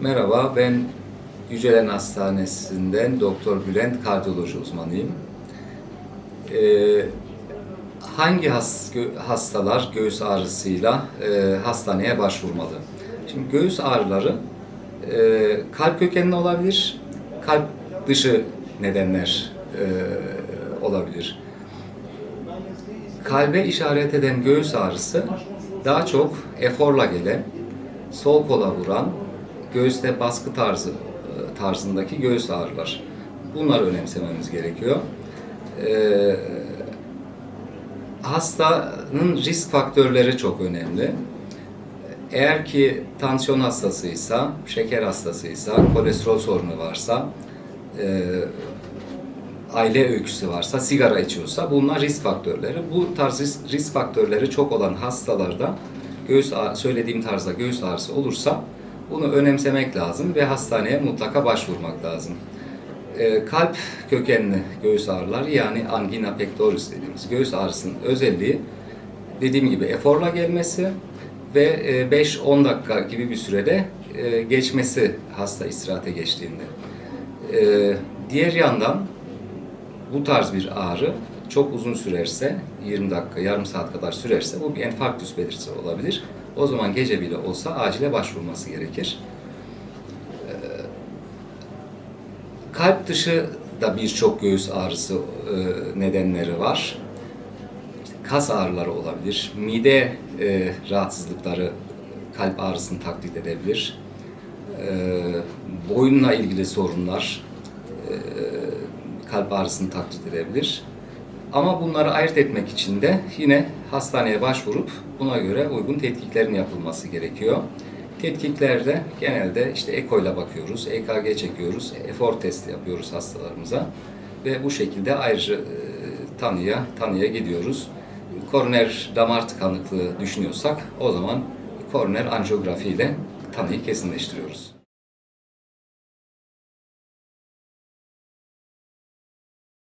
Merhaba, ben Yücelen Hastanesi'nden Doktor Bülent kardiyoloji uzmanıyım. Ee, hangi has- gö- hastalar göğüs ağrısıyla e, hastaneye başvurmalı? Şimdi göğüs ağrıları e, kalp kökenli olabilir, kalp dışı nedenler e, olabilir. Kalbe işaret eden göğüs ağrısı daha çok eforla gelen, sol kola vuran, göğüste baskı tarzı e, tarzındaki göğüs ağrılar. Bunları önemsememiz gerekiyor. Ee, hastanın risk faktörleri çok önemli. Eğer ki tansiyon hastasıysa, şeker hastasıysa, kolesterol sorunu varsa, e, aile öyküsü varsa, sigara içiyorsa bunlar risk faktörleri. Bu tarz risk, risk faktörleri çok olan hastalarda göğüs söylediğim tarzda göğüs ağrısı olursa bunu önemsemek lazım ve hastaneye mutlaka başvurmak lazım. Ee, kalp kökenli göğüs ağrıları yani angina pectoris dediğimiz göğüs ağrısının özelliği dediğim gibi eforla gelmesi ve e, 5-10 dakika gibi bir sürede e, geçmesi hasta istirahate geçtiğinde. Ee, Diğer yandan bu tarz bir ağrı çok uzun sürerse, 20 dakika, yarım saat kadar sürerse bu bir enfarktüs belirtisi olabilir. O zaman gece bile olsa acile başvurması gerekir. Ee, Kalp dışı da birçok göğüs ağrısı e, nedenleri var. Kas ağrıları olabilir, mide e, rahatsızlıkları kalp ağrısını taklit edebilir. Ee, boyunla ilgili sorunlar, e, kalp ağrısını taklit edebilir. Ama bunları ayırt etmek için de yine hastaneye başvurup buna göre uygun tetkiklerin yapılması gerekiyor. Tetkiklerde genelde işte eko ile bakıyoruz, EKG çekiyoruz, efor testi yapıyoruz hastalarımıza ve bu şekilde ayrıca e, tanıya tanıya gidiyoruz. Koroner damar tıkanıklığı düşünüyorsak o zaman koroner anjiyografi ile tanıyı kesinleştiriyoruz.